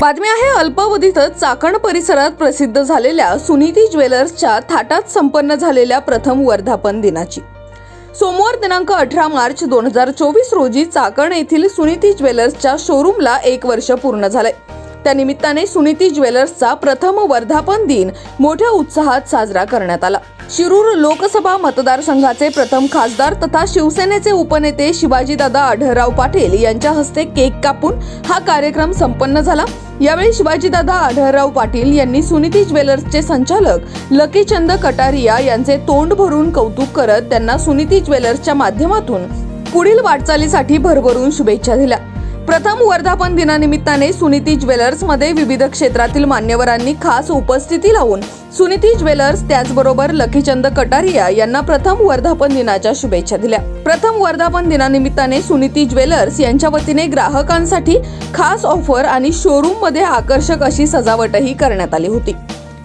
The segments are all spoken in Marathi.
बातमी आहे अल्पावधीतच चाकण परिसरात प्रसिद्ध झालेल्या सुनीती ज्वेलर्सच्या थाटात संपन्न झालेल्या प्रथम वर्धापन दिनाची. सोमवार दिनांक अठरा मार्च दोन हजार चोवीस रोजी चाकण येथील सुनीती ज्वेलर्सच्या शोरूमला एक वर्ष पूर्ण झालंय. त्यानिमित्ताने सुनीती ज्वेलर्सचा प्रथम वर्धापन दिन मोठ्या उत्साहात साजरा करण्यात आला. शिरूर लोकसभा मतदारसंघाचे प्रथम खासदार तथा शिवसेनेचे उपनेते शिवाजीदादा आढळराव पाटील यांच्या हस्ते केक कापून हा कार्यक्रम संपन्न झाला. यावेळी शिवाजीदादा आढळराव पाटील यांनी सुनीती ज्वेलर्सचे संचालक लकीचंद कटारिया यांचे तोंड भरून कौतुक करत त्यांना सुनीती ज्वेलर्सच्या माध्यमातून पुढील वाटचालीसाठी भरभरून शुभेच्छा दिल्या. प्रथम वर्धापन दिनानिमित्ताने सुनीती ज्वेलर्समध्ये विविध क्षेत्रातील मान्यवरांनी खास उपस्थिती लावून सुनीती ज्वेलर्स त्याचबरोबर लखीचंद कटारिया यांना प्रथम वर्धापन दिनाच्या शुभेच्छा दिल्या. प्रथम वर्धापन दिनानिमित्ताने सुनीती ज्वेलर्स यांच्या वतीने ग्राहकांसाठी खास ऑफर आणि शोरूममध्ये आकर्षक अशी सजावटही करण्यात आली होती.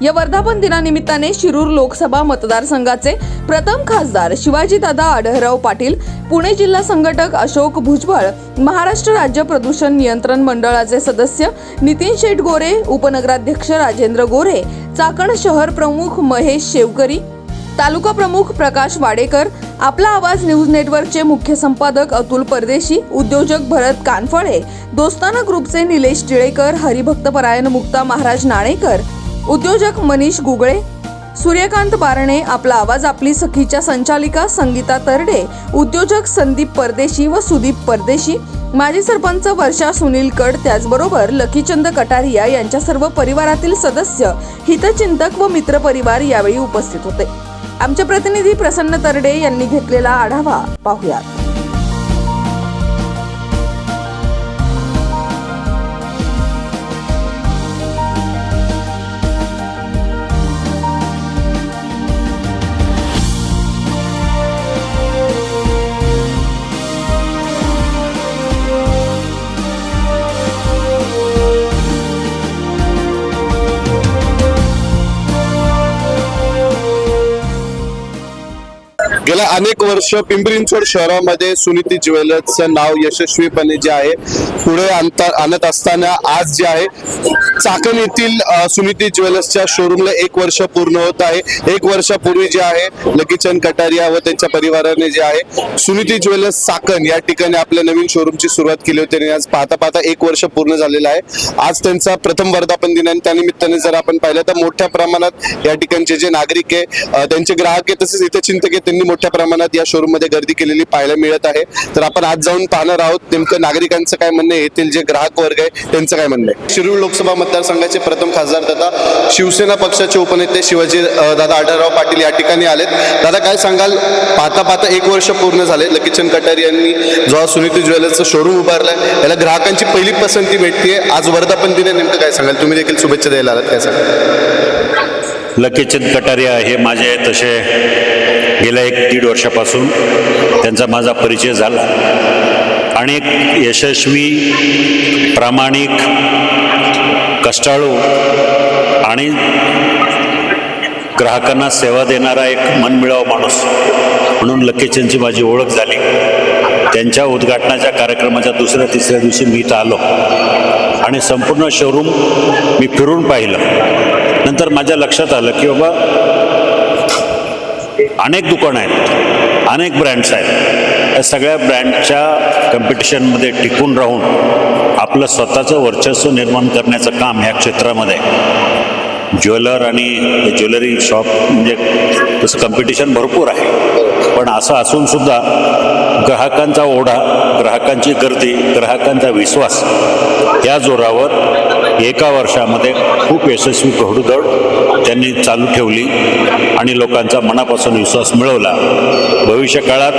या वर्धापन दिनानिमित्ताने शिरूर लोकसभा मतदारसंघाचे प्रथम खासदार शिवाजीदादा आढळराव पाटील पुणे जिल्हा संघटक अशोक भुजबळ महाराष्ट्र राज्य प्रदूषण नियंत्रण मंडळाचे सदस्य नितीन शेठ गोरे उपनगराध्यक्ष राजेंद्र गोरे चाकण शहर प्रमुख महेश शेवकरी तालुका प्रमुख प्रकाश वाडेकर आपला आवाज न्यूज नेटवर्कचे मुख्य संपादक अतुल परदेशी उद्योजक भरत कानफळे दोस्ताना ग्रुपचे निलेश टिळेकर हरिभक्तपरायण मुक्ता महाराज नाणेकर उद्योजक मनीष गुगळे सूर्यकांत बारणे आपला आवाज आपली सखीच्या संचालिका संगीता तरडे उद्योजक संदीप परदेशी व सुदीप परदेशी माजी सरपंच वर्षा सुनील कड त्याचबरोबर लखीचंद कटारिया यांच्या सर्व परिवारातील सदस्य हितचिंतक व मित्रपरिवार यावेळी उपस्थित होते. आमचे प्रतिनिधी प्रसन्न तरडे यांनी घेतलेला आढावा पाहुयात. गेल्या अनेक वर्ष पिंपरी चिंचवड शहरामध्ये सुनीती ज्वेलर्सचं नाव यशस्वीपणे जे आहे पुढे आणता आणत असताना आज जे आहे चाकण येथील सुनीती ज्वेलर्सच्या शोरूमला एक वर्ष पूर्ण होत आहे. एक वर्षापूर्वी जे आहे लकीचंद कटारिया व त्यांच्या परिवाराने जे आहे सुनीती ज्वेलर्स चाकण या ठिकाणी आपल्या नवीन शोरूमची सुरुवात केली होती आणि आज पाहता पाहता एक वर्ष पूर्ण झालेलं आहे. आज त्यांचा प्रथम वर्धापन दिन आणि त्यानिमित्ताने जर आपण पाहिलं तर मोठ्या प्रमाणात या ठिकाणचे जे नागरिक आहे त्यांचे ग्राहक आहे तसेच इथे चिंतक आहे त्यांनी मोठ्या प्रमाणात या शोरूममध्ये गर्दी केलेली पाहायला मिळत आहे. तर आपण आज जाऊन पाहणार आहोत नेमकं नागरिकांचं काय म्हणणं आहे येथील जे ग्राहक वर्ग आहे त्यांचं काय म्हणणं आहे? शिरूर लोकसभा मतदारसंघाचे प्रथम खासदार तथा शिवसेना पक्षाचे उपनेते शिवाजी दादा आढळराव पाटील या ठिकाणी आलेत. दादा काय सांगाल? पाहता पाहता एक वर्ष पूर्ण झाले लकीचंद कटारी यांनी जो हा सुनीती ज्वेलर्सचं शोरूम उभारलाय याला ग्राहकांची पहिली पसंती भेटते आज वर्धापन दिन नेमकं काय सांगाल? तुम्ही देखील शुभेच्छा द्यायला आलात काय सांगाल? लकीचंद कटारिया हे माझे तसे गेल्या एक दीड वर्षापासून त्यांचा माझा परिचय झाला. आणि एक यशस्वी प्रामाणिक कष्टाळू आणि ग्राहकांना सेवा देणारा एक मनमिळाव माणूस म्हणून लक्कीचंदची माझी ओळख झाली. त्यांच्या उद्घाटनाच्या कार्यक्रमाच्या दुसऱ्या तिसऱ्या दिवशी मी इथं आलो. आणि संपूर्ण शोरूम मी फिरून पाहिलं. नंतर माझ्या लक्षात आलं की बाबा अनेक दुकानं आहेत. अनेक ब्रँड्स आहेत. या सगळ्या ब्रँडच्या कम्पिटिशनमध्ये टिकून राहून आपलं स्वतःचं वर्चस्व निर्माण करण्याचं काम ह्या क्षेत्रामध्ये ज्वेलर आणि ज्वेलरी शॉप म्हणजे तसं कम्पिटिशन भरपूर आहे. पण असं असूनसुद्धा ग्राहकांचा ओढा ग्राहकांची गर्दी ग्राहकांचा विश्वास या जोरावर एका वर्षामध्ये खूप यशस्वी घोडदौड त्यांनी चालू ठेवली आणि लोकांचा मनापासून विश्वास मिळवला. भविष्यकाळात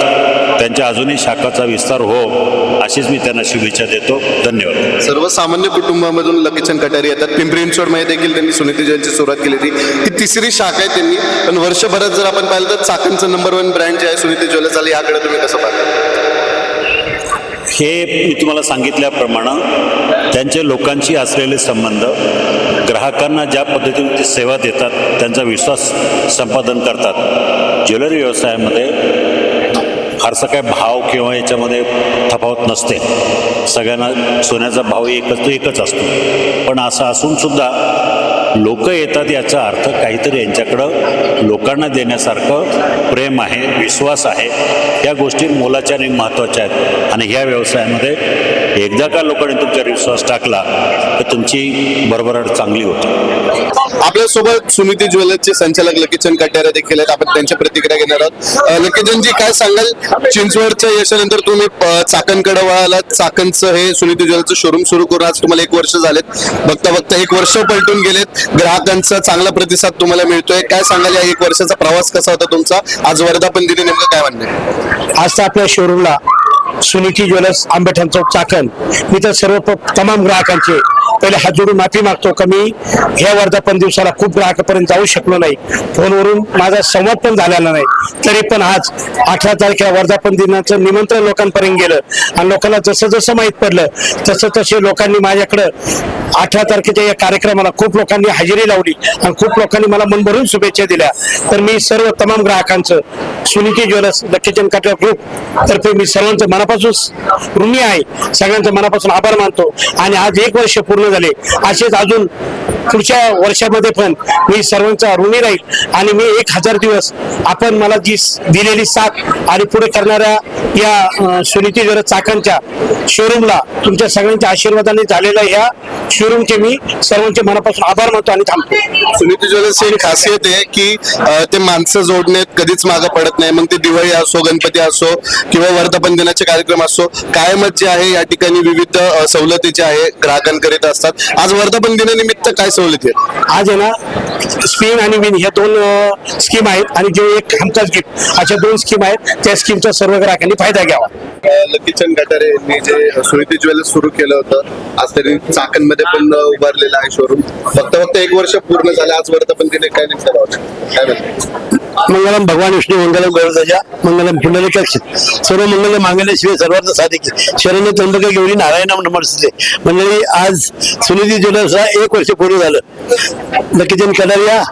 त्यांच्या अजूनही शाखाचा विस्तार हो अशीच मी त्यांना शुभेच्छा देतो. धन्यवाद. सर्वसामान्य कुटुंबामधून लकीचंद कटारी येतात. पिंपरी चिंचवडमध्ये देखील त्यांनी सुनीती ज्वेलची सुरुवात केली होती. ही तिसरी शाखा आहे त्यांनी. पण वर्षभरात जर आपण पाहिलं तर चाकणचं नंबर वन ब्रँड जे आहे सुनीती ज्वेलर्स झालं याकडे तुम्ही कसं पाहता? हे मी तुम्हाला सांगितल्याप्रमाणे त्यांचे लोकांशी असलेले संबंध ग्राहकांना ज्या पद्धतीने ते सेवा देतात त्यांचा विश्वास संपादन करतात. ज्वेलरी व्यवसायामध्ये फारसा काय भाव किंवा याच्यामध्ये तफावत नसते. सगळ्यांना सोन्याचा भाव एकच तो एकच असतो. पण असं असून सुद्धा लोक येतात याचा अर्थ काहीतरी यांच्याकडं लोकांना देण्यासारखं प्रेम आहे विश्वास आहे. या गोष्टी मोलाच्या आणि महत्त्वाच्या आहेत. आणि ह्या व्यवसायामध्ये एकदा का लोकांनी तुमच्यावर विश्वास टाकला तर तुमची भरभराट चांगली होती. आपल्यासोबत सुमिती ज्वेलर्सचे संचालक लकीचंद कट्यारे देखील आहेत. आपण त्यांच्या प्रतिक्रिया घेणार आहोत. लकीचंदजी काय सांगाल? चिंचवडच्या यशानंतर तुम्ही चाकणकडे वळालात. चाकणचं हे सुमिती ज्वेलर्सचं शोरूम सुरू करून आज तुम्हाला एक वर्ष झालेत. बघता बघता एक वर्ष पलटून गेलेत. ग्राहकांचा चांगला प्रतिसाद तुम्हाला मिळतोय. काय सांगाल? या एक वर्षाचा प्रवास कसा होता तुमचा? आज वर्धापन दिनी नेमकं काय म्हणणं आज आपल्या शोरूमला सुनीती ज्वेलर्स आंबेठण चौक चाकण मी तर सर्व तमाम ग्राहकांचे पहिले हात जोडून माफी मागतो का मी ह्या वर्धापन दिवसाला खूप ग्राहकापर्यंत जाऊ शकलो नाही. फोनवरून माझा संवाद पण झालेला नाही. तरी पण आज अठरा तारखेला वर्धापन दिनाचं निमंत्रण लोकांपर्यंत गेलं. आणि लोकांना जसं जसं माहीत पडलं तसं तसे लोकांनी माझ्याकडं अठरा तारखेच्या या कार्यक्रमाला खूप लोकांनी हजेरी लावली आणि खूप लोकांनी मला मनभरून शुभेच्छा दिल्या. तर मी सर्व तमाम ग्राहकांचं सुनीती ज्वेलर्स लक्कीचंद काटकर ग्रुप तर्फे मी सर्वांचं मनापासून ऋणी आहे. सगळ्यांचं मनापासून आभार मानतो. आणि आज एक वर्ष पूर्ण झाले. असेच अजून पुढच्या वर्षामध्ये पण मी सर्वांचा ऋणी राहील आणि मी एक हजार दिवस आपण मला जी दिलेली साथ आणि पुढे करणाऱ्या या सुनीती ज्वेलर्स चाकणच्या शोरूमला तुमच्या सगळ्यांच्या आशीर्वादाने झालेल्या या शोरूमचे मी सर्वांचे मनापासून आभार मानतो आणि थांबतो. सुनीती ज्वेलर्सची एक खासियत आहे की ते माणसं जोडण्यात कधीच मागं पडत नाही. मग ते दिवाळी असो गणपती असो किंवा वर्धापन दिनाचे कार्यक्रम असो कायमच जे आहे या ठिकाणी विविध सवलतीचे सवलती ज्या आहे ग्राहकांकरिता असतात. आज वर्धापन दिनानिमित्त काय सवलती आहेत. आज आहे ना स्पिन आणि विन ह्या दोन स्कीम आहेत आणि जे एक हमखास गिफ्ट अशा दोन स्कीम आहेत त्या स्कीमचा सर्व ग्राहकांनी फायदा घ्यावा. लकीचंद गटारे यांनी जे सुनीती ज्वेलर्स सुरू केलं होतं आज त्यांनी चाकणमध्ये पण उभारलेलं आहे शोरूम फक्त फक्त एक वर्ष पूर्ण झालं आज वर्धापन दिन आहे. काय? काय म्हणते? मंगलम भगवान विष्णू मंगलम गरुडध्वजा मंगलम पुंडलिकाक्ष सर्व मंगल मांगल्याशिवाय सर्वार्थ साधिके. शरण्य त्र्यंबक गौरी नारायण नमस्ते मंडळी आज सुनिधी ज्वेलर्सला एक वर्ष पूर्ण झालं. लकीचंद कडारिया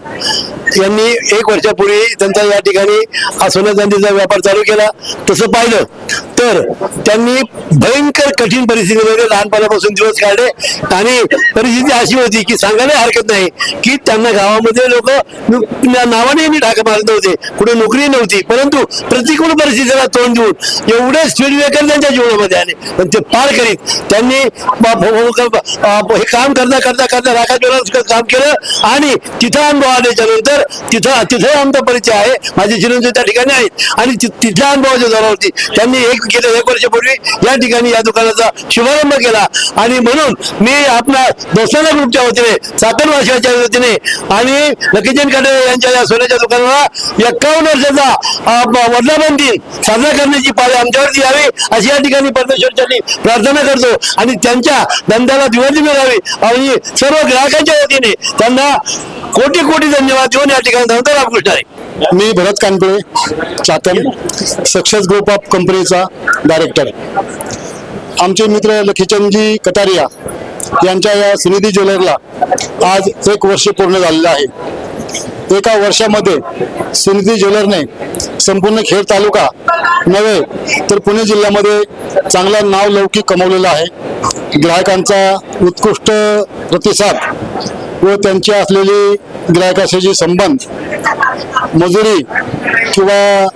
यांनी एक वर्षापूर्वी त्यांचा या ठिकाणी हा सोन्या चांदीचा व्यापार चालू केला. तसं पाहिलं तर त्यांनी भयंकर कठीण परिस्थितीमध्ये म्हणजे लहानपणापासून दिवस काढले. आणि परिस्थिती अशी होती की सांगायला हरकत नाही की त्यांना गावामध्ये लोक नावाने मी ढाका मारत नव्हते. कुठे नोकरी नव्हती. परंतु प्रतिकूल परिस्थितीला तोंड देऊन एवढे स्पीड ब्रेकर त्यांच्या जीवनामध्ये आले. पण ते पार करीत. त्यांनी हे काम करता करता करता राखा काम केलं. आणि तिथं अनुभव आल्याच्यानंतर तिथं तिथे आमचा परिचय आहे. माझे चिरंजीव त्या ठिकाणी आहेत. आणि तिथल्या अनुभवाच्या जोरावरती त्यांनी एक गेल्या एक वर्षापूर्वी या ठिकाणी या दुकानाचा शुभारंभ केला. आणि म्हणून मी आपला दोस्ताना ग्रुपच्या वतीने चाकणवासियाच्या वतीने आणि लकीचंद काटे यांच्या या सोन्याच्या दुकानाला एक्कावन्न वर्षाचा अ, दिन साजरा करण्याची पाळी आमच्यावरती यावी अशी या ठिकाणी परमेश्वरच्यांनी प्रार्थना करतो. आणि त्यांच्या धंद्याला दिवाळी मिळावी आणि सर्व ग्राहकांच्या वतीने त्यांना कोटी कोटी धन्यवाद देऊन या ठिकाणी धंदा रामकृष्ण आहे मी भरत कानपुळे चातन सक्सेस ग्रुप ऑफ कंपनीचा डायरेक्टर. आमचे मित्र लखीचंदजी कटारिया यांच्या या सुनिधी ज्वेलरला आज एक वर्ष पूर्ण झालेलं आहे. एका वर्षामध्ये सुनिधी ज्वेलरने संपूर्ण खेड तालुका नव्हे तर पुणे जिल्ह्यामध्ये चांगला नाव लौकिक कमवलेला आहे. ग्राहकांचा उत्कृष्ट प्रतिसाद व त्यांची असलेली ग्राहकाशी संबंध मजुरी किंवा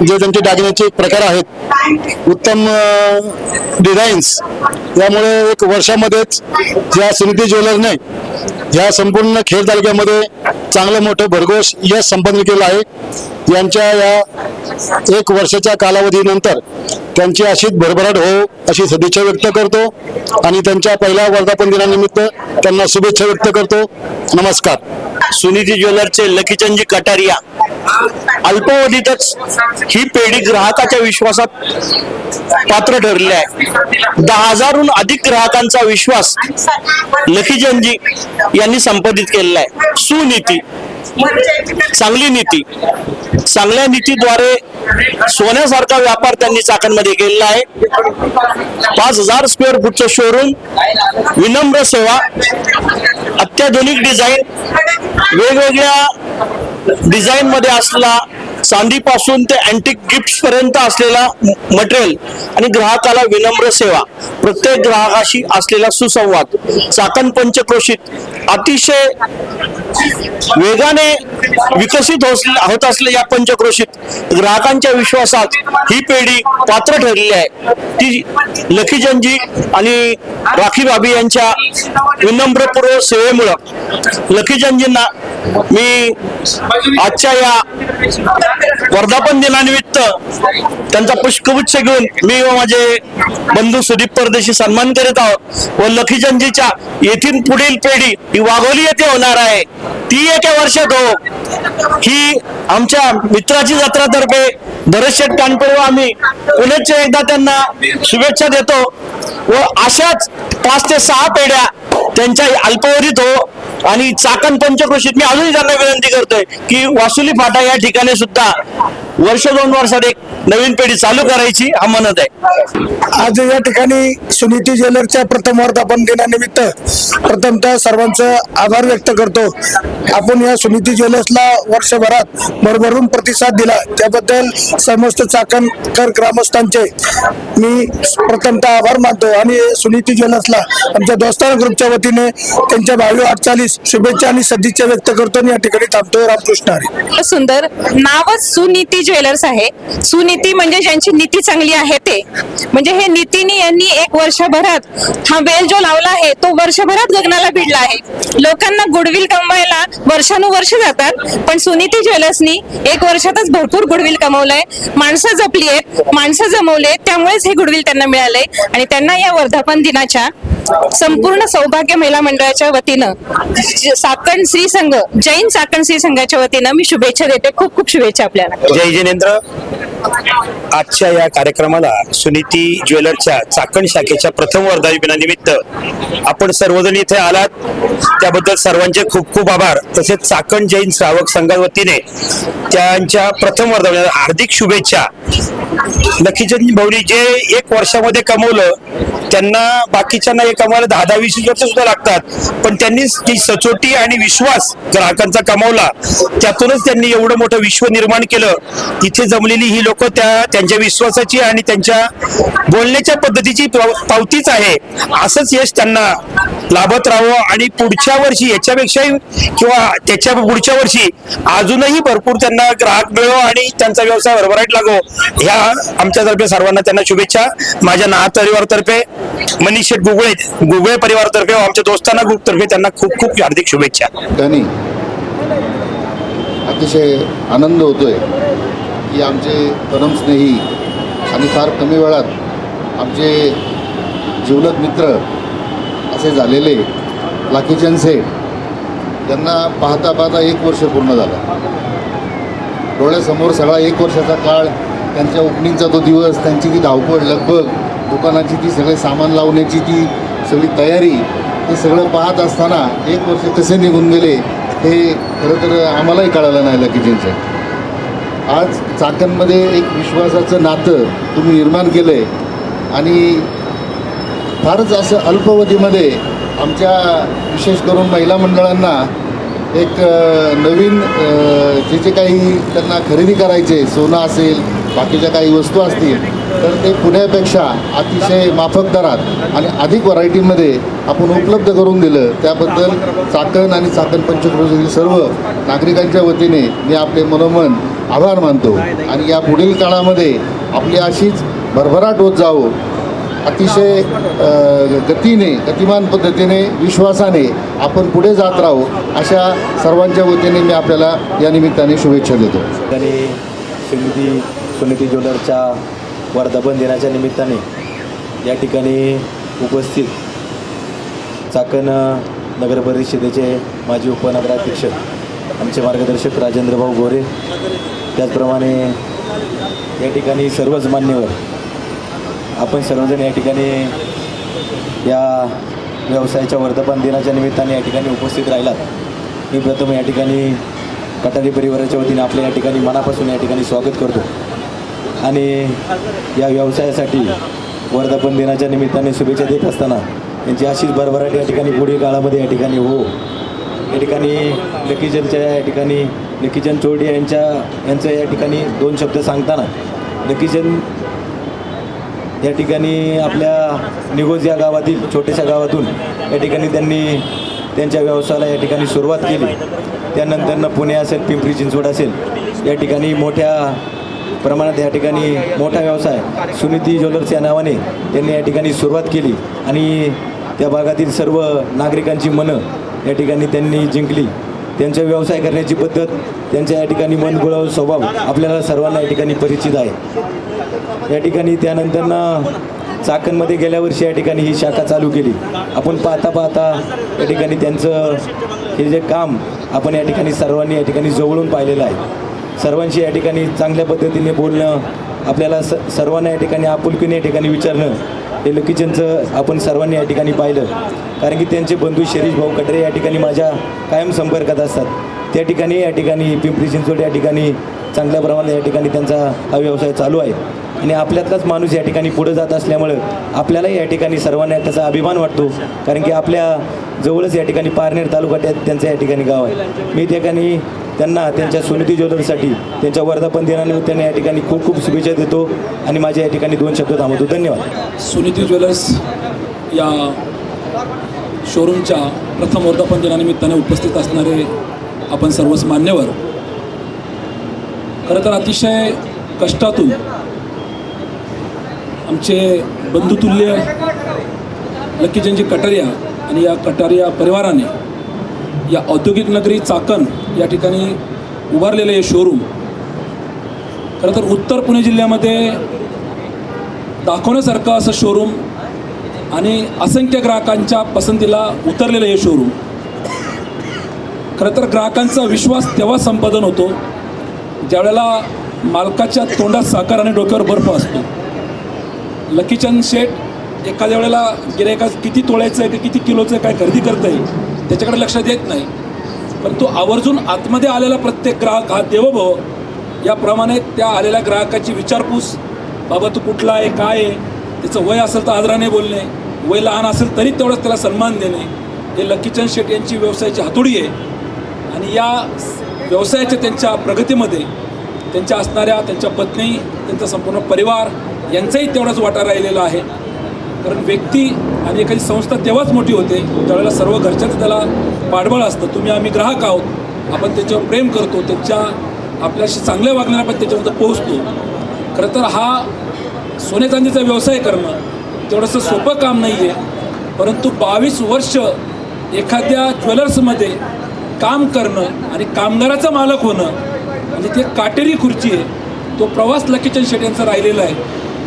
जे त्यांचे दागिन्याचे प्रकार आहेत. उत्तम डिझाईन्स यामुळे एक वर्षामध्येच या सुनीती ज्वेलरने या संपूर्ण खेड तालुक्यामध्ये चांगलं मोठं भरघोस यश संपन्न केलं आहे. यांच्या या एक वर्षाच्या कालावधीनंतर त्यांची अशीच भरभराट हो अशी सदिच्छा व्यक्त करतो आणि त्यांच्या पहिल्या वर्धापन दिनानिमित्त त्यांना शुभेच्छा व्यक्त करतो. नमस्कार. सुनिधी ज्वेलरचे लकीचंदजी कटारिया. अल्पावधीतच ही पेढी ग्राहकाच्या विश्वासात पात्र ठरली आहे. दहा हजारहून अधिक ग्राहकांचा विश्वास लखीजनजी यांनी संपादित केलेला आहे. सुनीती चांगली नीती चांगल्या नीतीद्वारे सोन्यासारखा व्यापार त्यांनी चाकणमध्ये केलेला आहे. पाच हजार स्क्वेअर फूटचं शोरूम विनम्र सेवा अत्याधुनिक डिझाईन वेगवेगळ्या डिझाईन मध्ये असला चांदीपासून ते अँटिक गिफ्ट पर्यंत असलेला मटेरियल आणि ग्राहकाला विनम्र सेवा. प्रत्येक ग्राहकाशी असलेला सुसंवाद चाकण पंचक्रोशीत अतिशय वेगाने विकसित होत असलेल्या या पंचक्रोशीत ग्राहकांच्या विश्वासात ही पेढी पात्र ठरलेली आहे. ती लखीजनजी आणि राखी भाभी यांच्या विनम्रपूर्व सेवेमुळं लखीजनजींना मी आजच्या या वर्धापन दिनानिमित्त त्यांचा पुष्पगुच्छ घेऊन मी व माझे बंधू सुदीप परदेशी सन्मान करीत आहोत व लखीचंदजीच्या येथील पुढील पिढी ही वाघोली येथे होणार आहे. ती एका वर्षात हो. ही आमच्या मित्राची जत्रातर्फे भरतशेठ कानपुरे व आम्ही पुण्याच्या एकदा त्यांना शुभेच्छा देतो व अशाच पाच ते सहा पेढ्या त्यांच्या अल्पवधीत हो. आणि चाकण पंचक्रोशीत मी अजूनही त्यांना विनंती करतोय की वासुली फाटा या ठिकाणी सुद्धा वर्ष दोन वर्षात एक नवीन पिढी चालू करायची हा म्हणत आहे. आज या ठिकाणी सुनीती ज्वेलरच्या प्रथम वर्धापन दिनानिमित्त प्रथमतः सर्वांचं आभार व्यक्त करतो. आपण या सुनीती ज्वेलर्सला वर्षभरात भरभरून प्रतिसाद दिला. त्याबद्दल समस्त चाकणकर ग्रामस्थांचे मी प्रथमतः आभार मानतो आणि सुनीती ज्वेलर्सला आमच्या दोस्ताना ग्रुपच्या वतीने त्यांच्या भावी वाटचालीस शुभेच्छा आणि सदिच्छा व्यक्त करतो आणि या ठिकाणी थांबतो रामकृष्ण हरी. सुंदर. नावच सुनीती ज्वेलर्स आहे. सुनीती म्हणजे ज्यांची नीती चांगली आहे ते. म्हणजे हे नीतीने यांनी एक वर्षभरात हा बेल जो लावला आहे तो वर्षभरात गगनाला भिडला आहे. लोकांना गुडविल कमवायला वर्षानुवर्ष जातात पण सुनीती ज्वेलर्सनी एक वर्षातच भरपूर गुडविल कमवलंय. माणसं जपली आहेत माणसं जमवले त्यामुळेच हे गुडविल त्यांना मिळालंय. आणि त्यांना या वर्धापन दिनाच्या संपूर्ण सौभाग्य महिला मंडळाच्या वतीनं साकण श्री संघ जैन साकण श्री संघाच्या वतीनं मी शुभेच्छा देते. खूप खूप शुभेच्छा आपल्याला. जय जिनेंद्र. आजच्या या कार्यक्रमाला सुनीती ज्वेलरच्या चाकण शाखेच्या प्रथम वर्धापनानिमित्त आपण सर्वजण इथे आलात. त्याबद्दल सर्वांचे खूप खूप आभार. तसेच चाकण जैन श्रावक संघा वतीने त्यांच्या प्रथम वर्धा हार्दिक शुभेच्छा. लखीचंद भाऊनी जे एक वर्षामध्ये कमवलं त्यांना बाकीच्यांना हे कमवायला दहा दहा वीस वर्ष सुद्धा लागतात. पण त्यांनी ती सचोटी आणि विश्वास ग्राहकांचा कमावला त्यातूनच त्यांनी एवढं मोठं विश्व निर्माण केलं. इथे जमलेली ही लोक त्या त्यांच्या विश्वासाची आणि त्यांच्या बोलण्याच्या पद्धतीची पावतीच आहे. असंच यश त्यांना लाभत राहावं आणि पुढच्या वर्षी याच्यापेक्षाही किंवा त्याच्या पुढच्या वर्षी अजूनही भरपूर त्यांना ग्राहक मिळो आणि त्यांचा व्यवसाय भरभराट लागो ह्या आमच्यातर्फे सर्वांना त्यांना शुभेच्छा. माझ्या नाथ परिवारातर्फे मनीष शेठ गुगळे गुगळे परिवारातर्फे आमच्या दोस्तांना ग्रुपतर्फे त्यांना खूप खूप हार्दिक शुभेच्छा. अतिशय आनंद होतोय. की आमचे परमस्नेही आणि फार कमी वेळात आमचे जीवलग मित्र असे झालेले लाखीचंद सेठ यांना पाहता पाहता एक वर्ष पूर्ण झालं. डोळ्यासमोर सगळा एक वर्षाचा काळ त्यांच्या ओपनिंगचा तो दिवस त्यांची ती धावपळ लगबग दुकानाची ती सगळे सामान लावण्याची ती सगळी तयारी हे सगळं पाहत असताना एक वर्ष कसे निघून गेले हे खरं तर आम्हालाही कळालं नाही लकीजींचं आज चाकणमध्ये एक विश्वासाचं नातं तुम्ही निर्माण केलं आहे आणि फारच असं अल्पवधीमध्ये आमच्या विशेष करून महिला मंडळांना एक नवीन जे जे काही त्यांना खरेदी करायचे सोनं असेल बाकीच्या काही वस्तू असतील तर ते पुण्यापेक्षा अतिशय माफक दरात आणि अधिक व्हरायटीमध्ये आपण उपलब्ध करून दिलं. त्याबद्दल चाकण आणि चाकण पंचक्रोशीतील सर्व नागरिकांच्या वतीने मी आपले मनोमन आभार मानतो. आणि या पुढील काळामध्ये आपली अशीच भरभराट होत जावो. अतिशय गतीने गतिमान पद्धतीने विश्वासाने आपण पुढे जात राहू अशा सर्वांच्या वतीने मी आपल्याला या निमित्ताने शुभेच्छा देतो. आणि सुनीती सुनीती ज्वेलरच्या वर्धापन दिनाच्या निमित्ताने या ठिकाणी उपस्थित चाकण नगर परिषदेचे माजी उपनगराध्यक्ष आमचे मार्गदर्शक राजेंद्रभाऊ गोरे त्याचप्रमाणे या ठिकाणी सर्वच मान्यवर आपण सर्वजण या ठिकाणी या व्यवसायाच्या वर्धापन दिनाच्या निमित्ताने या ठिकाणी उपस्थित राहिलात मी प्रथम या ठिकाणी कटारी परिवाराच्या वतीने आपल्या या ठिकाणी मनापासून या ठिकाणी स्वागत करतो आणि या व्यवसायासाठी वर्धापन दिनाच्या निमित्ताने शुभेच्छा देत असताना यांची अशीच भरभराट या ठिकाणी पुढील काळामध्ये या ठिकाणी हो या ठिकाणी लकीजनच्या या ठिकाणी लकीचंद चोरडे यांच्या यांचं या ठिकाणी दोन शब्द सांगताना लकीचंद या ठिकाणी आपल्या निगोज या गावातील छोट्याशा गावातून या ठिकाणी त्यांनी त्यांच्या व्यवसायाला या ठिकाणी सुरुवात केली. त्यानंतरनं पुणे असेल पिंपरी चिंचवड असेल या ठिकाणी मोठ्या प्रमाणात या ठिकाणी मोठा व्यवसाय सुनीती ज्वेलर्स या नावाने त्यांनी या ठिकाणी सुरुवात केली आणि त्या भागातील सर्व नागरिकांची मनं या ठिकाणी त्यांनी जिंकली. त्यांचा व्यवसाय करण्याची पद्धत त्यांच्या या ठिकाणी मनगुळाव स्वभाव आपल्याला सर्वांना या ठिकाणी परिचित आहे या ठिकाणी त्यानंतरनं चाकणमध्ये गेल्या वर्षी या ठिकाणी ही शाखा चालू केली आपण पाहता पाहता या ठिकाणी त्यांचं हे जे काम आपण या ठिकाणी सर्वांनी या ठिकाणी जवळून पाहिलेलं आहे सर्वांशी या ठिकाणी चांगल्या पद्धतीने बोलणं आपल्याला स सर्वांना या ठिकाणी आपुलकीने या ठिकाणी विचारणं हे लकीचंदचं आपण सर्वांनी या ठिकाणी पाहिलं. कारण की त्यांचे बंधू शिरीष भाऊ कटरे या ठिकाणी माझ्या कायम संपर्कात असतात. त्या ठिकाणी या ठिकाणी पिंपरी चिंचवड या ठिकाणी चांगल्या प्रमाणात या ठिकाणी त्यांचा हा व्यवसाय चालू आहे. आणि आपल्यातलाच माणूस या ठिकाणी पुढं जात असल्यामुळं आपल्यालाही या ठिकाणी सर्वांना त्याचा अभिमान वाटतो. कारण की आपल्या जवळच या ठिकाणी पारनेर तालुक्यात त्यांचं या ठिकाणी गाव आहे. मी त्या ठिकाणी त्यांना त्यांच्या सुनीती ज्वेलर्ससाठी त्यांच्या वर्धापन दिनानिमित्ताने या ठिकाणी खूप खूप शुभेच्छा देतो आणि माझ्या या ठिकाणी दोन शब्द थांबवतो. धन्यवाद. सुनीती ज्वेलर्स या शोरूमच्या प्रथम वर्धापन दिनानिमित्ताने उपस्थित असणारे आपण सर्वच मान्यवर खरं तर अतिशय कष्टातून आमचे बंधुतुल्य लकीजनजी कटारिया आणि या कटारिया परिवाराने या औद्योगिक नगरी चाकण या ठिकाणी उभारलेलं हे शोरूम खरं तर उत्तर पुणे जिल्ह्यामध्ये दाखवण्यासारखं असं शोरूम आणि असंख्य ग्राहकांच्या पसंतीला उतरलेलं हे शोरूम खरं तर ग्राहकांचा विश्वास तेव्हा संपादन होतो ज्यावेळेला मालकाच्या तोंडात साखर आणि डोक्यावर बर्फ असतो. लकीचंद शेठ एखाद्या वेळेला गिरायका किती तोळ्याचं आहे की किती किलोचं आहे काय खरेदी करता येईल त्याच्याकडे लक्ष देत नाही. परंतु आवर्जून आतमध्ये आलेला प्रत्येक ग्राहक हा देवभव याप्रमाणे त्या आलेल्या ग्राहकाची विचारपूस बाबा तू कुठला आहे काय आहे? त्याचं वय असेल तर आदराने बोलणे वय लहान असेल तरी तेवढंच त्याला सन्मान देणे. हे लकीचंद शेट यांची व्यवसायाची हातोडी आहे. आणि या व्यवसायाच्या त्यांच्या प्रगतीमध्ये त्यांच्या असणाऱ्या त्यांच्या पत्नी त्यांचा संपूर्ण परिवार यांचाही तेवढाच वाटा राहिलेला आहे. कारण व्यक्ती आणि एखादी संस्था तेव्हाच मोठी होते त्यावेळेला सर्व घरच्यांचं त्याला पाठबळ असतं तुम्ही आम्ही ग्राहक आहोत आपण त्याच्यावर प्रेम करतो त्याच्या आपल्याशी चांगल्या वागण्याला आपण त्याच्यामध्ये पोहोचतो. खरं तर हा सोने चांदीचा व्यवसाय करणं तेवढंसं सोपं काम नाही आहे परंतु बावीस वर्ष एखाद्या ज्वेलर्समध्ये काम करणं आणि कामगाराचा मालक होणं म्हणजे ते काटेरी खुर्ची आहे तो प्रवास लकीचंद शेट यांचा राहिलेला आहे.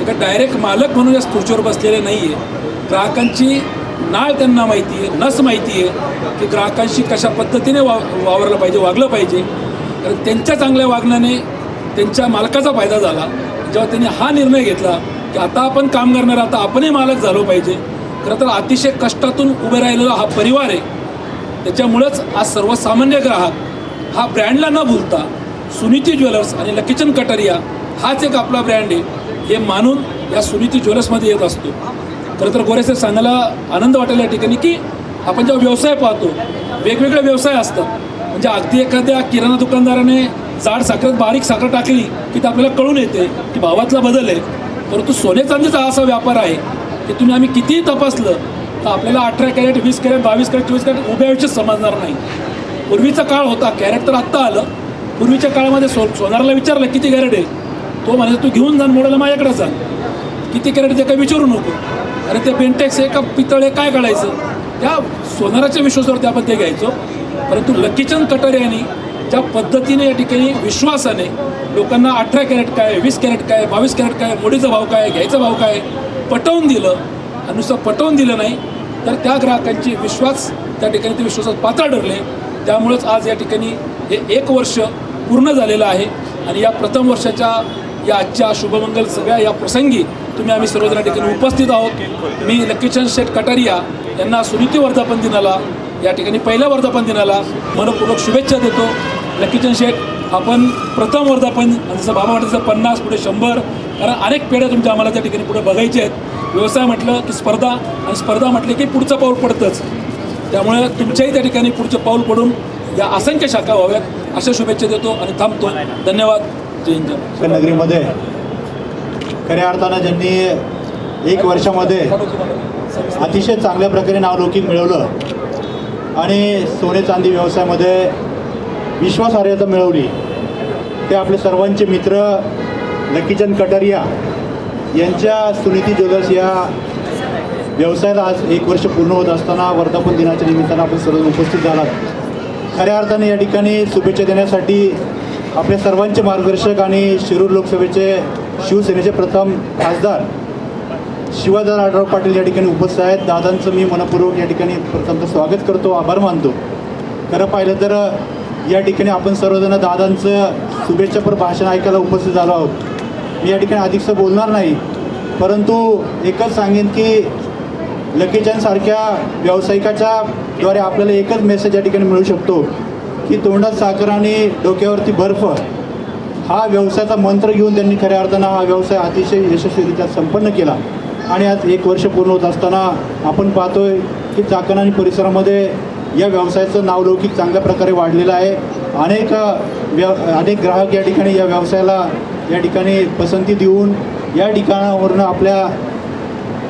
एका डायरेक्ट मालक म्हणून या खुर्चीवर बसलेले नाही आहे ग्राहकांची नाळ त्यांना माहिती आहे नस माहिती आहे की ग्राहकांशी कशा पद्धतीने वा वावरलं पाहिजे वागलं पाहिजे. कारण त्यांच्या चांगल्या वागण्याने त्यांच्या मालकाचा फायदा झाला. जेव्हा त्यांनी हा निर्णय घेतला की आता आपण काम करणार आता आपणही मालक झालो पाहिजे. खरं तर अतिशय कष्टातून उभे राहिलेला हा परिवार आहे. त्याच्यामुळंच आज सर्वसामान्य ग्राहक हा ब्रँडला न भूलता सुनीती ज्वेलर्स आणि लकीचंद कटारिया हाच एक आपला ब्रँड आहे. हे मानून या सुनीती ज्वेलर्समध्ये येत असतो. खरं तर गोरेसाहेब सांगायला आनंद वाटेल या ठिकाणी की आपण जेव्हा व्यवसाय पाहतो वेगवेगळे व्यवसाय असतात. म्हणजे अगदी एखाद्या किराणा दुकानदाराने जाड साखरेत बारीक साखर टाकली की ते आपल्याला कळून येते की भावातला बदल आहे. परंतु सोने चांदीचा हा असा व्यापार आहे की तुम्ही आम्ही कितीही तपासलं तर आपल्याला अठरा कॅरेट वीस कॅरेट बावीस कॅरेट चोवीस कॅरेट उभ्या आयुष्यात समजणार नाही. पूर्वीचा काळ होता कॅरेट तर आत्ता आलं. पूर्वीच्या काळामध्ये सो सोनाराला विचारलं किती कॅरेट आहे? तो म्हणे तू घेऊन जा मोडायला माझ्याकडे जा. किती कॅरेट ते काय विचारू नको. अरे ते पेंटेक्स आहे का पितळ आहे काय काढायचं त्या सोनाराच्या विश्वासावरती आपण ते घ्यायचो. परंतु लकीचंद कटारे यांनी ज्या पद्धतीने या ठिकाणी विश्वासाने लोकांना अठरा कॅरेट काय वीस कॅरेट काय बावीस कॅरेट काय मोडीचा भाव काय घ्यायचा भाव काय पटवून दिलं आणि नुसतं पटवून दिलं नाही तर त्या ग्राहकांची विश्वास त्या ठिकाणी ते विश्वासात पात्र ठरले. त्यामुळंच आज या ठिकाणी हे एक वर्ष पूर्ण झालेलं आहे. आणि या प्रथम वर्षाच्या या आजच्या शुभमंगल सगळ्या या प्रसंगी तुम्ही आम्ही सर्वजण या ठिकाणी उपस्थित आहोत. मी लक्कीचंद शेठ कटारिया यांना सुनीती वर्धापन दिनाला या ठिकाणी पहिल्या वर्धापन दिनाला मनपूर्वक शुभेच्छा देतो. लक्कीचंद शेठ आपण प्रथम वर्धापन जसं बाबा म्हटलं तसं पन्नास पुढे शंभर कारण अनेक पेढ्या तुमच्या आम्हाला त्या ठिकाणी पुढे बघायचे आहेत. व्यवसाय म्हटलं की स्पर्धा आणि स्पर्धा म्हटली की पुढचं पाऊल पडतंच. त्यामुळे तुमच्याही त्या ठिकाणी पुढचं पाऊल पडून या असंख्य शाखा व्हाव्यात. अशा शुभेच्छा देतो आणि थांबतो. धन्यवाद. नगरीमध्ये. खऱ्या अर्थानं ज्यांनी एक वर्षामध्ये अतिशय चांगल्या प्रकारे नावलौकिक मिळवलं आणि सोने चांदी व्यवसायामध्ये विश्वासार्हता मिळवली ते आपले सर्वांचे मित्र लकीचंद कटारिया यांच्या सुनीती ज्वेलर्स या व्यवसायाला आज एक वर्ष पूर्ण होत असताना वर्धापन दिनाच्या निमित्तानं आपण सर्व उपस्थित झालात. खऱ्या अर्थाने या ठिकाणी शुभेच्छा देण्यासाठी आपल्या सर्वांचे मार्गदर्शक आणि शिरूर लोकसभेचे शिवसेनेचे प्रथम खासदार शिवादार आढराव पाटील या ठिकाणी उपस्थित आहेत. दादांचं मी मनपूर्वक या ठिकाणी प्रथमतः स्वागत करतो आभार मानतो. खरं पाहिलं तर या ठिकाणी आपण सर्वजण दादांचं शुभेच्छापर भाषण ऐकायला उपस्थित झालो आहोत. मी या ठिकाणी अधिकचं बोलणार नाही परंतु एकच सांगेन की लकीचंदसारख्या व्यावसायिकाच्या द्वारे आपल्याला एकच मेसेज या ठिकाणी मिळू शकतो. की तोंडात साखर आणि डोक्यावरती बर्फ हा व्यवसायाचा मंत्र घेऊन त्यांनी खऱ्या अर्थानं हा व्यवसाय अतिशय यशस्वीरित्या संपन्न केला. आणि आज एक वर्ष पूर्ण होत असताना आपण पाहतोय की चाकण आणि परिसरामध्ये या व्यवसायाचं नावलौकिक चांगल्या प्रकारे वाढलेलं आहे. अनेक व्यव अनेक ग्राहक या ठिकाणी या व्यवसायाला या ठिकाणी पसंती देऊन या ठिकाणावरनं आपल्या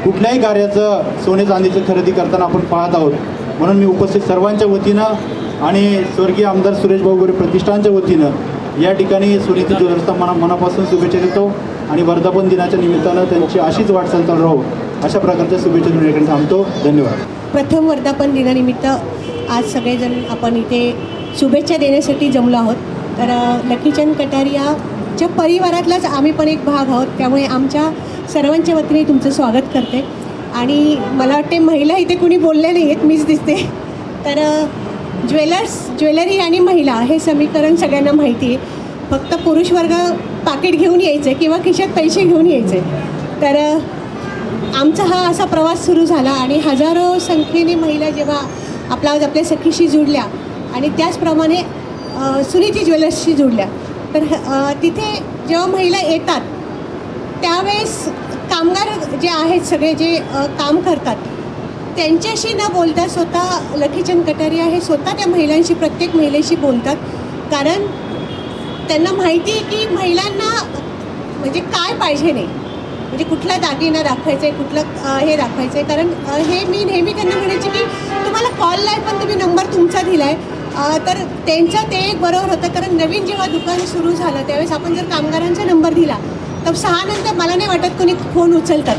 कुठल्याही कार्याचं सोने चांदीचं खरेदी करताना आपण पाहत आहोत. म्हणून मी उपस्थित सर्वांच्या वतीनं आणि स्वर्गीय आमदार सुरेश भाऊ गोरे प्रतिष्ठानच्या वतीनं या ठिकाणी सुनीती ज्वेलर्सचा मना मनापासून शुभेच्छा देतो आणि वर्धापन दिनाच्या निमित्तानं त्यांची अशीच वाटचाल चालू राहू. अशा प्रकारच्या शुभेच्छा देऊन थांबतो. धन्यवाद. प्रथम वर्धापन दिनानिमित्त आज सगळेजण आपण इथे शुभेच्छा देण्यासाठी जमलो आहोत. तर लखीचंद लकीचंद कटारियाच्या परिवारातलाच आम्ही पण एक भाग आहोत त्यामुळे आमच्या सर्वांच्या वतीने तुमचं स्वागत करते. आणि मला वाटते महिला इथे कुणी बोलल्या नाही आहेत मीच दिसते. तर ज्वेलर्स ज्वेलरी आणि महिला हे समीकरण सगळ्यांना माहिती आहे. फक्त पुरुष वर्ग पाकिट घेऊन यायचे किंवा खिशात पैसे घेऊन यायचे. तर आमचा हा असा प्रवास सुरू झाला आणि हजारो संख्येने महिला जेव्हा आपला आपल्या सखीशी जुडल्या आणि त्याचप्रमाणे सुनीची सुनीती ज्वेलर्सशी जुडल्या. तर तिथे जेव्हा महिला येतात त्यावेळेस कामगार जे आहेत सगळे जे काम करतात त्यांच्याशी न बोलता स्वतः लखीचंद कटारिया हे स्वतः त्या महिलांशी प्रत्येक महिलेशी बोलतात. कारण त्यांना माहिती आहे की महिलांना म्हणजे काय पाहिजे नाही. म्हणजे कुठला दागिना दाखवायचा आहे कुठलं हे दाखवायचं. आहे कारण हे मी नेहमी त्यांना म्हणायचे की तुम्हाला कॉल आहे पण तुम्ही नंबर तुमचा दिला आहे तर त्यांचं ते एक बरोबर होतं. कारण नवीन जेव्हा दुकान सुरू झालं त्यावेळेस आपण जर कामगारांचा नंबर दिला तर सहा नंतर मला नाही वाटत कोणी फोन उचलतात.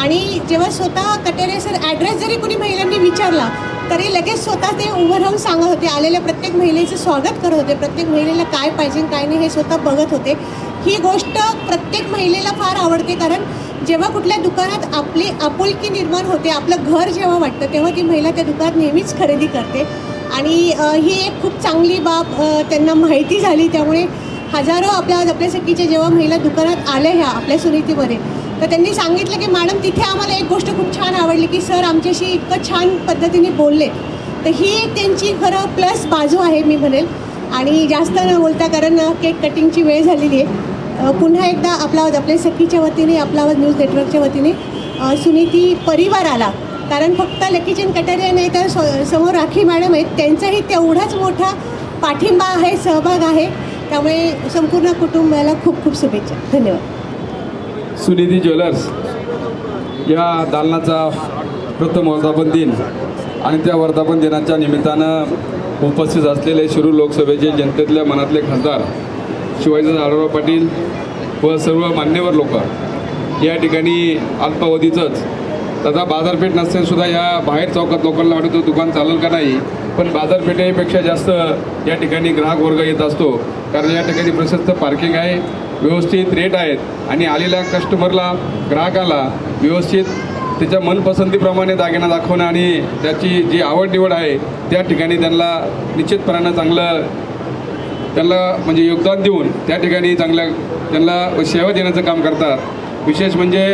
आणि जेव्हा स्वतः कटेरे सर ॲड्रेस जरी कोणी महिलांनी विचारला तरी लगेच स्वतः ते उभं राहून सांगत होते. आलेल्या प्रत्येक महिलेचं स्वागत करत होते. प्रत्येक महिलेला काय पाहिजे काय नाही हे स्वतः बघत होते. ही गोष्ट प्रत्येक महिलेला फार आवडते कारण जेव्हा कुठल्या दुकानात आपली आपुलकी निर्माण होते आपलं घर जेव्हा वाटतं तेव्हा ती महिला त्या दुकानात नेहमीच खरेदी करते. आणि ही एक खूप चांगली बाब त्यांना माहिती झाली. त्यामुळे हजारो आपल्या आपल्यासारखीच्या जेव्हा महिला दुकानात आल्या ह्या आपल्या सुनीतीमध्ये तर त्यांनी सांगितलं की मॅडम तिथे आम्हाला एक गोष्ट खूप छान आवडली की सर आमच्याशी इतकं छान पद्धतीने बोलले. तर ही एक त्यांची खरं प्लस बाजू आहे मी म्हणेल. आणि जास्त न बोलता कारण केक कटिंगची वेळ झालेली आहे. पुन्हा एकदा आपला आवाज आपल्या सखीच्या वतीने आपला आवाज न्यूज नेटवर्कच्या वतीने सुनीती परिवाराला कारण फक्त लकीचंद कटारिया नाही तर स- समोर राखी मॅडम आहेत त्यांचाही तेवढाच मोठा पाठिंबा आहे सहभाग आहे. त्यामुळे संपूर्ण कुटुंबाला खूप खूप शुभेच्छा. धन्यवाद. सुनिधी ज्वेलर्स या दालनाचा प्रथम वर्धापन दिन आणि त्या वर्धापन दिनाच्या निमित्तानं उपस्थित असलेले शिरूर लोकसभेचे जनतेतल्या मनातले खासदार शिवाजी आढळराव पाटील व सर्व मान्यवर लोक या ठिकाणी अल्पावधीचंच तथा बाजारपेठ नसतेसुद्धा या बाहेर चौकात लोकांना वाटतं दुकान चालेल का नाही पण बाजारपेठेपेक्षा जास्त या ठिकाणी ग्राहक वर्ग येत असतो कारण या ठिकाणी प्रशस्त पार्किंग आहे. व्यवस्थित रेट आहेत. आणि आलेल्या कस्टमरला ग्राहकाला व्यवस्थित त्याच्या मनपसंतीप्रमाणे दागिना दाखवणं आणि त्याची जी आवड निवड आहे त्या ठिकाणी त्यांना निश्चितपणानं चांगलं त्यांना म्हणजे योगदान देऊन त्या ठिकाणी चांगल्या त्यांना सेवा देण्याचं काम करतात. विशेष म्हणजे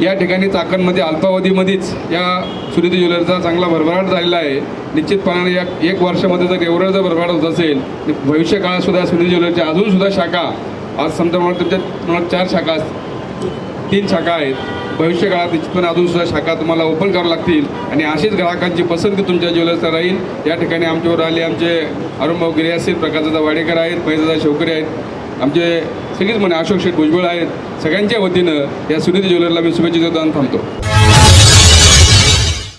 या ठिकाणी चाकणमध्ये अल्पावधीमध्येच या सुनिधी ज्वेलरचा चांगला भरभराट झालेला आहे. निश्चितपणाने या एक वर्षामध्ये जर एवढं जर भरभराट होत असेल तर भविष्य सुद्धा सुनीती ज्वेलरच्या अजूनसुद्धा शाखा आज समजा मला तुमच्या तुम्हाला चार शाखा तीन शाखा आहेत. भविष्य काळात निश्चितपणे अजून सुद्धा शाखा तुम्हाला ओपन करावं लागतील. आणि अशीच ग्राहकांची पसंती तुमच्या ज्वेलर्सला राहील. या ठिकाणी आमच्यावर आले आमचे अरुणभाऊ गिरे असतील प्रकाशदादा वाडेकर आहेत महेशदादा शेवकरे आहेत. आमचे सगळीच म्हणे अशोक शेठ भुजबळ आहेत. सगळ्यांच्या वतीनं या सुनीती ज्वेलरला मी शुभेच्छा देताना थांबतो.